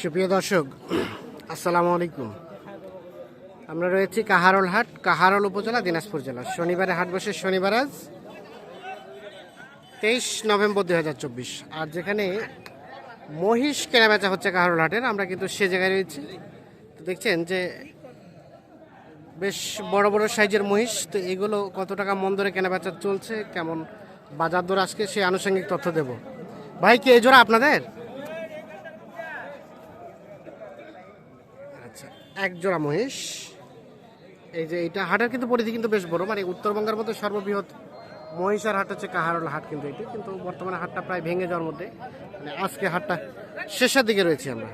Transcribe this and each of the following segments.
সুপ্রিয় দর্শক, আসসালামু আলাইকুম। আমরা রয়েছি কাহারল হাট, কাহারল উপজেলা, দিনাজপুর জেলা। শনিবারে হাট বসে, শনিবার আজ তেইশ নভেম্বর দুই হাজার চব্বিশ। আর যেখানে মহিষ কেনাবেচা হচ্ছে কাহারল হাটের, আমরা কিন্তু সে জায়গায় রয়েছি। তো দেখছেন যে বেশ বড় বড় সাইজের মহিষ, তো এগুলো কত টাকা মন ধরে কেনাবেচা চলছে, কেমন বাজার দর আজকে সেই আনুষঙ্গিক তথ্য দেব। ভাই, কি এই জোড়া আপনাদের? আচ্ছা এক জোড়া মহিষ। এই যে এটা হাটের কিন্তু পরিধি কিন্তু বেশ বড় মানে উত্তরবঙ্গের মধ্যে সর্ববৃহৎ মহিষার হাট হচ্ছে কাহারল হাট কিন্তু এটি, কিন্তু বর্তমানে হাটটা প্রায় ভেঙে যাওয়ার মধ্যে মানে আজকে হাটটা শেষের দিকে রয়েছি আমরা।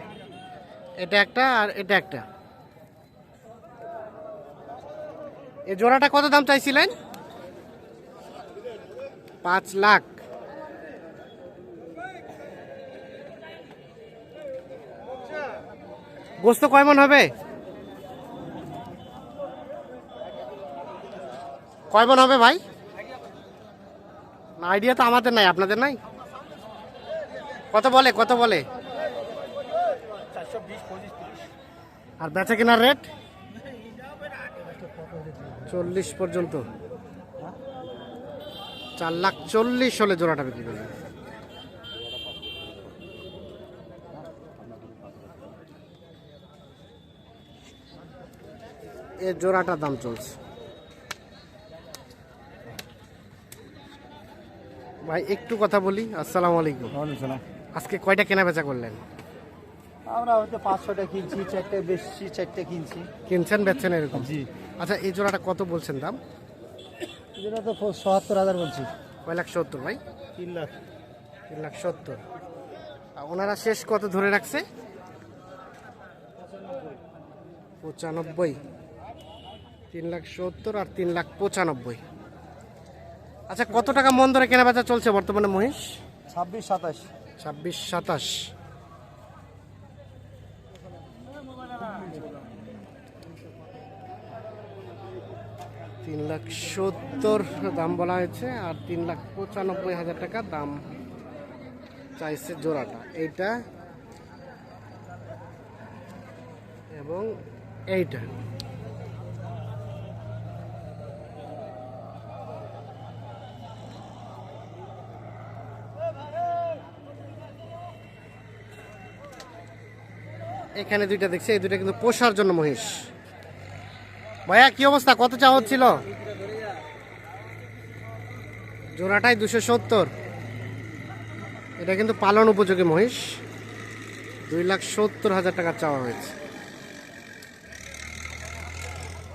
এটা একটা আর এটা একটা। এই জোড়াটা কত দাম চাইছিলেন? পাঁচ লাখ। গোস্ত কয় মন হবে? কয় মন হবে ভাই? আইডিয়া তো আমাদের নাই, আপনাদের নাই? কত বলে কত বলে? আর বেচা কেনার রেট চল্লিশ পর্যন্ত। চার লাখ চল্লিশ হলে জোড়াটা বিক্রি করবে এর জোড়াটার দাম চলছে। ভাই একটু কথা বলি। আসসালামু আলাইকুম। আজকে কয়টা কেনা বেচা করলেন? আমরা হয়তো পাঁচশোটা কিনছি চারটে বেশি চারটে কিনছি। কিনছেন বেচছেন এরকম? জি। আচ্ছা এই জোড়াটা কত বলছেন দাম? যেটা তো সত্তর হাজার বলছি। কয় লাখ সত্তর ভাই? তিন লাখ। তিন লাখ সত্তর। ওনারা শেষ কত ধরে রাখছে? পঁচানব্বই। তিন লাখ সত্তর আর তিন লাখ পঁচানব্বই। আচ্ছা কত টাকা মন ধরে কেনা বেচা চলছে বর্তমানে মহিষ? ছাব্বিশ সাতাশ। ছাব্বিশ সাতাশ। তিন লাখ সত্তর দাম বলা হয়েছে আর তিন লাখ পঁচানব্বই হাজার টাকা দাম চাইছে জোড়াটা। এইটা এবং এইটা। এখানে দুইটা দেখছি, এই দুইটা কিন্তু পোষার জন্য মহিষ। ভাইয়া, কি অবস্থা? কত চা হচ্ছিল? জোড়াটাই দুশো সত্তর। এটা কিন্তু পালন উপযোগী মহিষ। দুই লাখ সত্তর হাজার টাকা চাওয়া হয়েছে।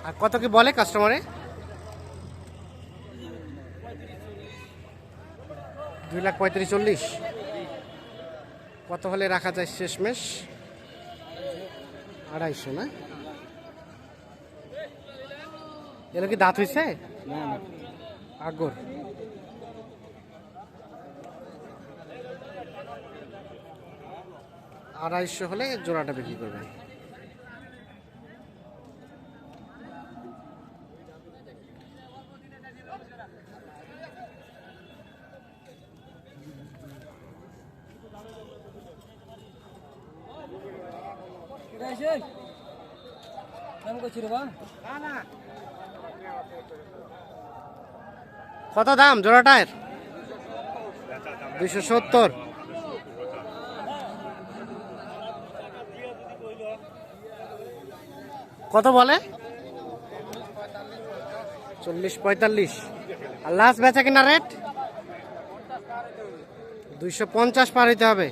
আর কত কি বলে কাস্টমারে? দুই লাখ পঁয়ত্রিশ চল্লিশ। কত হলে রাখা যায় শেষমেশ? আড়াইশো না? এগুলো কি দাঁত হয়েছে আগর। আড়াইশো হলে জোড়াটা বিক্রি করবেন। কত দাম জোড়াটার দুইশো সত্তর। কত বলে? চল্লিশ পঁয়তাল্লিশ। আর লাস্ট বেচা কিনা রেট দুইশো পঞ্চাশ পার হইতে হবে।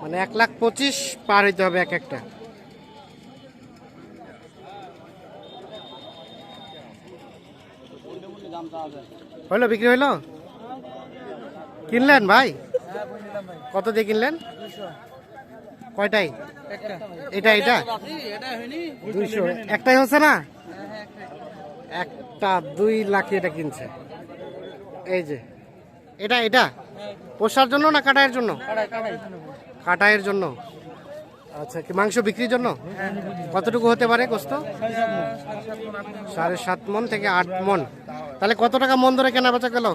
মানে এক লাখ পঁচিশ পার হইতে হবে এক একটা। হইল, বিক্রি হইল? কিনলেন ভাই? কত দিয়ে কিনলেন? কয়টাই? এটা এটা? দুইশো। একটাই হচ্ছে না? একটা, দুই লাখ এটা কিনছে। এই যে। এটা এটা? পোষার জন্য না কাটাইয়ের জন্য? কাটাইয়ের জন্য। আচ্ছা কি মাংস বিক্রির জন্য? কতটুকু হতে পারে গোস্ত? সাড়ে সাত মন থেকে আট মন। তাহলে কত টাকা মন ধরে কেনা বেচা গেল?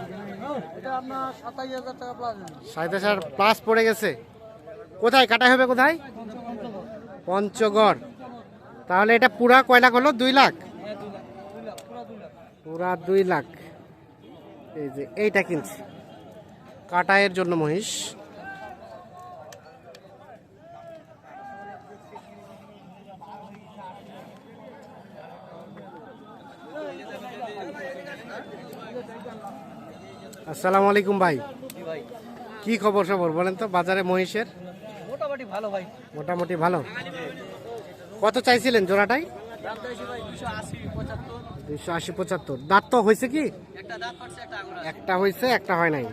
সাতাশ হাজার প্লাস পড়ে গেছে। কোথায়? কাটা হবে কোথায়? পঞ্চগড়। তাহলে এটা পুরা কয় লাখ হলো? দুই লাখ? পুরা দুই লাখ। এই যে এইটা কিনছি। কাটায়ের জন্য মহিষ। আসসালামু আলাইকুম ভাই। কি খবর সবর বলেন তো বাজারে মহিষের? মোটামুটি ভালো ভাই। মোটামুটি ভালো। কত চাইছিলেন জোড়াটাই? দুইশো আশি পঁচাত্তর। দাঁত তো হয়েছে কি? একটা হয়েছে একটা হয় নাই।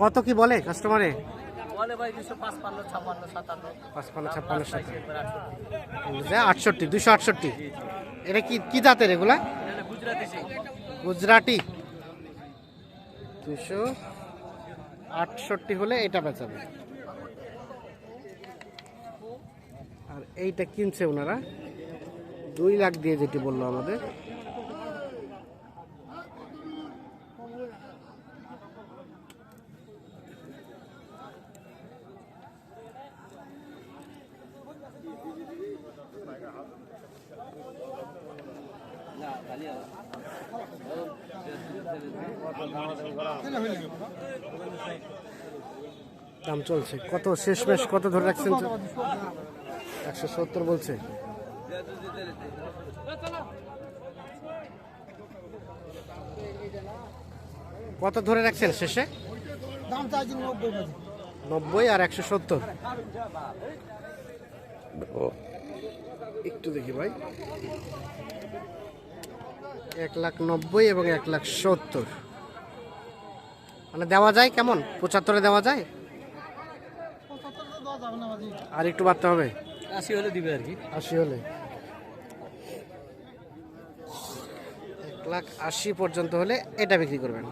কত কি বলে কাস্টমারে আটষট্টি। দুশো আটষট্টি। এটা কি কি জাতের এগুলা? গুজরাটি গুজরাটি। দুশো আটষট্টি হলে এটা বেচাবে আর এইটা কিনছে ওনারা। দুই লাখ দিয়ে যেটি বলল আমাদের। দাম চলছে। কত শেষ শেষমেশ কত ধরে রাখছেন? একশো সত্তর বলছে। কত ধরে রাখছেন শেষে? নব্বই আর একশো সত্তর। একটু দেখি ভাই। এক লাখ নব্বই এবং এক লাখ সত্তর। মানে দেওয়া যায় কেমন? পঁচাত্তরে দেওয়া যায়? আর একটু বাড়তে হবে? আশি হলে দিবে আর কি। আশি হলে। এক লাখ আশি পর্যন্ত হলে এটা বিক্রি করবেন।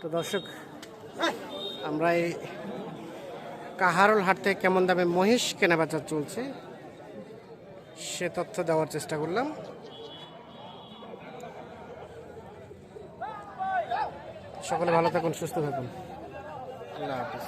তো দর্শক, আমরা এই কাহারল হাট থেকে কেমন দামে মহিষ কেনাবেচা চলছে, সে তথ্য দেওয়ার চেষ্টা করলাম। সকলে ভালো থাকুন, সুস্থ থাকুন। আল্লাহ হাফিজ।